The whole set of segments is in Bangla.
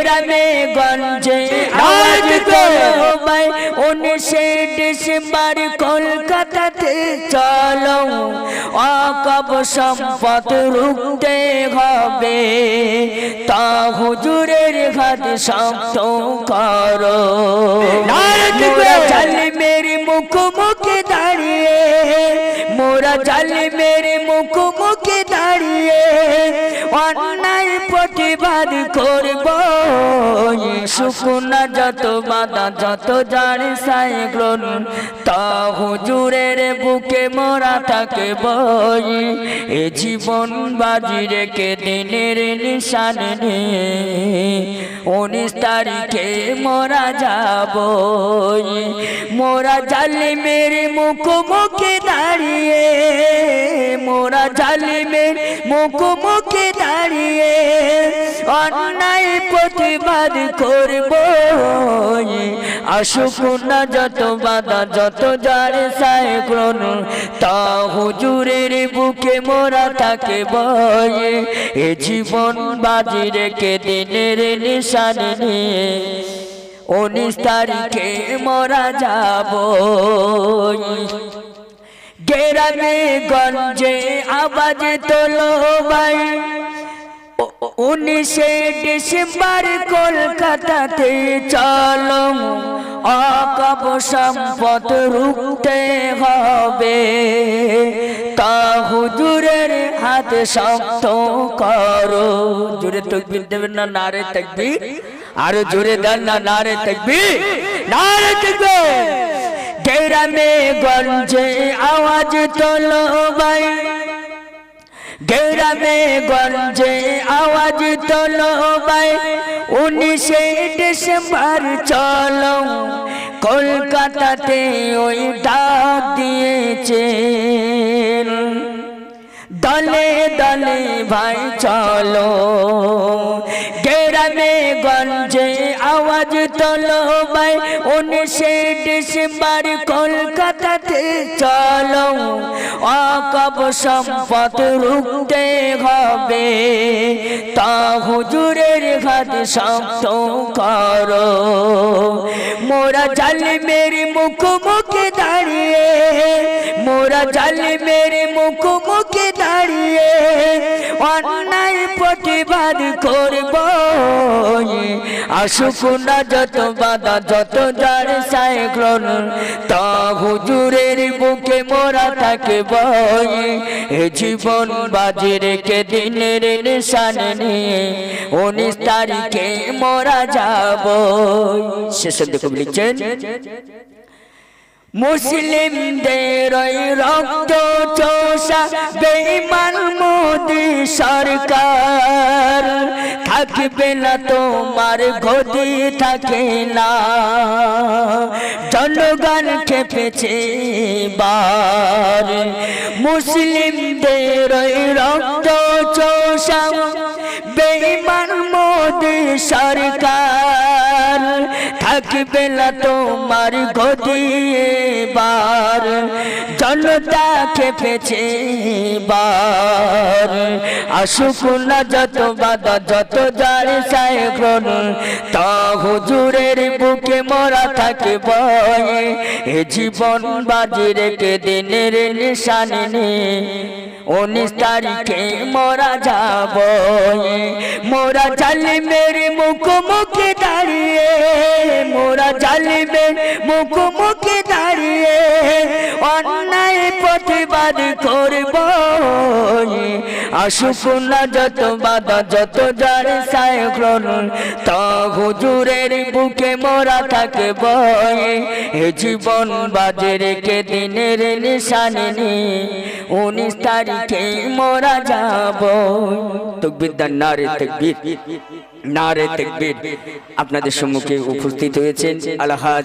গ্রামে গঞ্জে তোলো ভাই উনিশে ডিসেম্বর কলকাতাতে। চলো অকব সম্পদ রুখতে হবে। তা হুজুরের হাত শক্ত করো। মোরা মুখোমুখি দাঁড়িয়ে মোরা জালিমের মুখোমুখি দাঁড়িয়ে অন্যায় প্রতিবাদ করব। শুকুনা যত বাধা, যত জানি সাইক্লোন, তা হুজুরের বুকে মোরা থাকে বই। এ জীবন বাজি রেখে দিনের নিশান নিয়ে উনিশ তারিখে মোরা যাব মোরা জালিমের মুখোমুখি দাঁড়িয়ে মোরা জালিমের মুখোমুখি দাঁড়িয়ে অন্যায় প্রতিবাদ করব। আসুক না যত বাধা, যত যারে সাইক্লোন তা হুজুরের বুকে মোরা থাকে বয়ে। এ জীবন বাজি রেখে দিনের নিশান নিয়ে উনিশ তারিখে মোরা যাব। গেরামে গঞ্জে আওয়াজ তোলো ভাই। উনিশে ডিসেম্বর কলকাতাতে চলো। অকব সম্পদ রুখতে হবে। তা হুজুরের হাত শক্ত করো। জোরে তকবির দেবেন না, নারে তকবির? আরও জোরে দেন না, নারে তকবির? নারে তকবির! গ্রামে গঞ্জে আওয়াজ তোলো ভাই। গ্রামে গঞ্জে আওয়াজ তোলো ভাই। উনিশে ডিসেম্বর চলো, কলকাতাতে ওই ডাক দিয়েছে দলে দলে ভাই চলো, গ্রামে গঞ্জে আওয়াজ তোলো ভাই, উনিশে ডিসেম্বর কলকাতাতে চলো। অকব সম্পদ রুখতে হবে, তা হুজুরের হাত শক্ত করো। মোরা জালিমের মুখোমুখি দাঁড়িয়ে, মোরা জালিমের মুখোমুখি দাঁড়িয়ে অন্যায় প্রতিবাদ করব আসুক যত বাধা, যত যার সাইক্লোন, তা হুজুরের বুকে মোরা থাকে বই। এ জীবন বাজি রেখে দিনের নিশান নিয়ে উনিশ তারিখে মোরা যাব শেষ দেখো মুসলিমদের রক্ত চোষা বেঈমান মোদি সরকার। থাকবে না তোমার গদি থাকে না। জনগণ খেপেছে বার মুসলিমদের রক্ত চোষা বেমান মোদী সরকার। থাকবে না তোমার গদি বার জনতা খেপেছে বার আসুক না যত বাধা, যত যার সাইক্লোন তা হুজুরের বুকে মরা থাকে বয়ে এ জীবন বাজি রেখে দিনের নিশান নিয়ে উনিশ তারিখে মোরা যাব মোরা জালিমের মুখোমুখি দাঁড়িয়ে, মোরা জালিমের মুখোমুখি দাঁড়িয়ে অন্যায় প্রতিবাদ করব আসুক না যত বাধা, যত যার সাইক্লোন, তা হুজুরের বুকে মোরা বয়ে এ জীবন বাজে রেখে দিনের নিশানে নিয়ে উনিশ তারিখে মোরা যাব। তকবির নারে তকবির। নারে তকবির আপনাদের সম্মুখে উপস্থিত হয়েছেন আলহাজ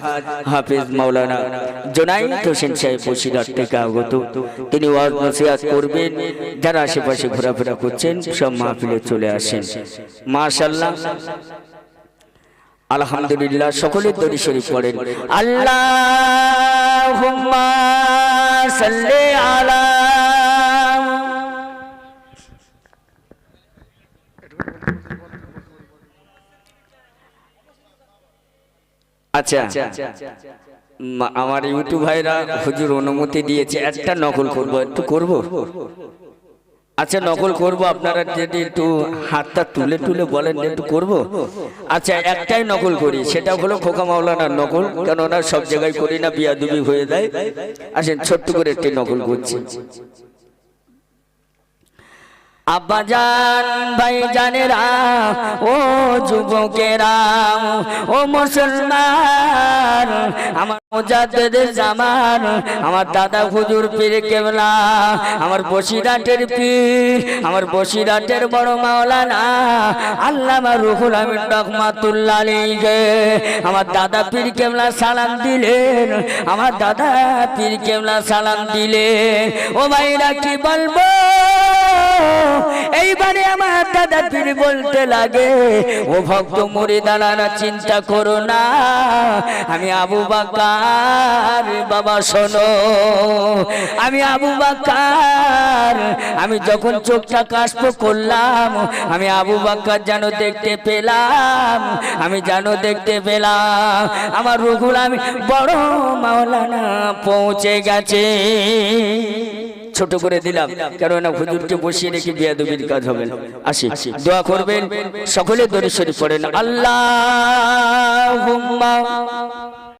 হাফিজ মাওলানা জোনাইদ হোসেন সাহেব বসিরহাট থেকে আগত। তিনি ওয়াজ নসিহাত করবেন, যারা আশেপাশে ঘোরাফেরা করছেন সব মাহফিলে চলে আসেন। মাশাল্লাহ আলহামদুলিল্লাহ সকলের দরি শরীফ পড়েন। আল্লাহ সাল্লি আলা আচ্ছা উম, আমার ইউটিউব ভাইরা হুজুর অনুমতি দিয়েছে একটা নকল করব একটু করব? আচ্ছা নকল করব আপনারা যদি একটু হাতটা তুলে তুলে বলেন একটু করব? আচ্ছা একটাই নকল করি সেটা হলো খোকা মাওলানার নকল কেননা সব জায়গায় করি না বিয়াদুবি হয়ে যায়। আসেন ছোট্ট করে একটি নকল করছি। আব্বাজান ভাই জানেরা, ও যুবকেরা, ও মুসলমান, আমার মুজাদ্দেদ জামান, আমার দাদা হুজুর পীর কেবলা, আমার বসিরাটের পীর, আমার বসিরাটের বড় মাওলানা, আল্লামা রুহুল আমিন রহমাতুল্লাহ আলাইহি, আমার দাদা পীর কেবলা সালাম দিলেন, আমার দাদা পীর কেবলা সালাম দিলেন, ও ভাইরা কি বলব? এইবারে আমার দাদা পীর বলতে লাগে, ও ভক্ত মরে দাঁড়ানা চিন্তা করো না। আমি আবু বাকার, বাবা শোনো। আমি আবু বাকার, আমি যখন চোখটা কাশপ করলাম, আমি আবু বাক্কার যেন দেখতে পেলাম, আমি যেন দেখতে পেলাম। আমার রুগুল আমি বড় মাওলানা পৌঁছে গেছে। ছোট করে দিলাম, কেননা হুজুরকে বসিয়ে রেখে বিয়াদবির কাজ হবে আসি, দোয়া করবেন, সকলে দরিশ্বরী পড়েন। আল্লাহ